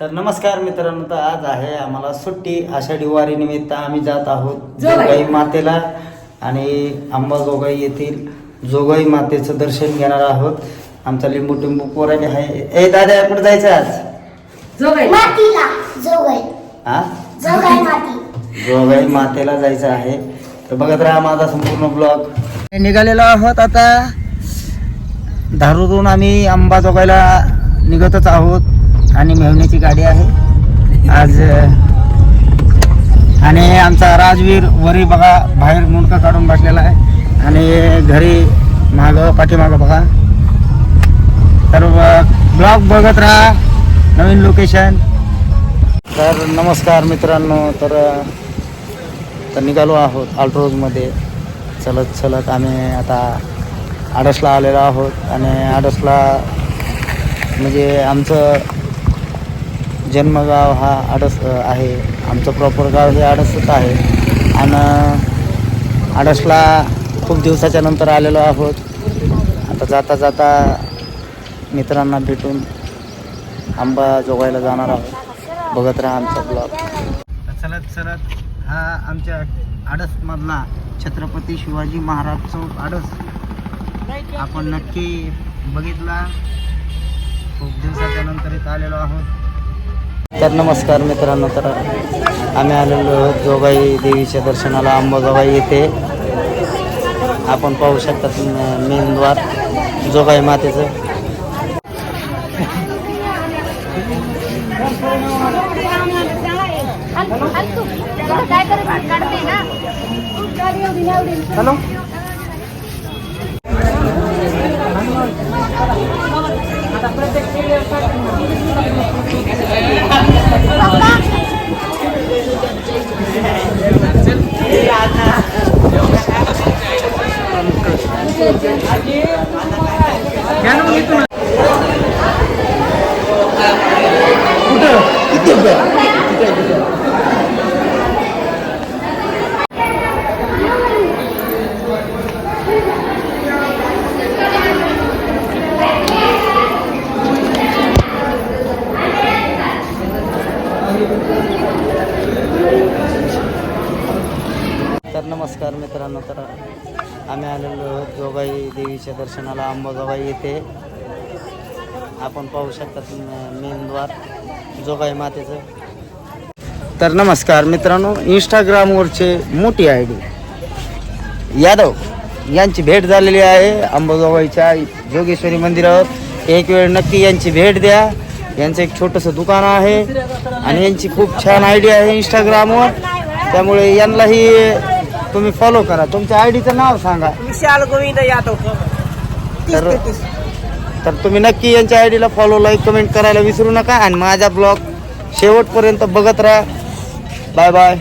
तर नमस्कार मित्रांनो तर आज आहे आम्हाला सुट्टी. आषाढी वारी निमित्त आम्ही जात आहोत जोगाई. मातेला. आणि अंबाजोगाई येथील जोगाई मातेचं दर्शन घेणार आहोत. आमचा लिंबू टिंबू पोराने आहे. ए दादा कुठे जायचं आज? जोगाई. मातीला. जोगाई. हा जोगाई माती. जोगाई मातेला जायचं आहे. तर बघत राहा माझा संपूर्ण ब्लॉग. निघालेलो आहोत आता. धारूरून आम्ही अंबाजोगाईला निघतच आहोत. आणि मेहण्याची गाडी आहे. आज आणि आमचा राजवीर वरी बघा बाहेर मुंडका काढून बसलेला आहे. आणि घरी मागं पाठीमागं बघा. तर ब्लॉग बघत राहा. नवीन लोकेशन तर नमस्कार मित्रांनो. तर तर निघालो आहोत आल्ट्रोजमध्ये चलत चलत आम्ही आता आडसला आलेलो आहोत. आणि आडसला म्हणजे आमचं जन्मगाव हा आडस आहे. आमचं प्रॉपर गाव हे आडसच आहे. आणि आडसला खूप दिवसाच्या नंतर आलेलो आहोत. आता जाता जाता मित्रांना भेटून आंबा जोगायला जाणार आहोत. बघत राहा आमचा ब्लॉग चलत चलत हा आमच्या आडसमधला छत्रपती शिवाजी महाराज चौक आडस. आपण नक्की बघितला. खूप दिवसाच्या नंतर इथं आलेलो आहोत. तर नमस्कार मित्रांनो तर आम्ही आलेलो आहोत जोगाई देवीच्या दर्शनाला. अंबाजोगाई येथे आपण पाहू शकता मेन द्वार जोगाई मातेचं. काय प्रत्येक काढते ना हॅलो तर नमस्कार मित्रांनो तर आम्ही आलेलो आहोत जोगाई देवीच्या दर्शनाला. अंबाजोगाई येथे आपण पाहू शकता मेनद्वार जोगाई मातेचं. तर नमस्कार मित्रांनो इंस्टाग्रामवरचे मोठी आय डी यादव यांची भेट झालेली आहे. अंबाजोगाईच्या जोगेश्वरी मंदिरावर एक वेळ नक्की यांची भेट द्या. यांचं एक छोटंसं दुकान आहे आणि यांची खूप छान आयडी आहे इंस्टाग्रामवर त्यामुळे यांनाही तुम्ही फॉलो करा. तुमच्या आय डीचं नाव सांगा. विशाल गोविंद यादव. तर तर तुम्ही नक्की यांच्या आय डीला फॉलो लाईक कमेंट करायला विसरू नका. आणि माझा ब्लॉग शेवटपर्यंत बघत राहा. Bye bye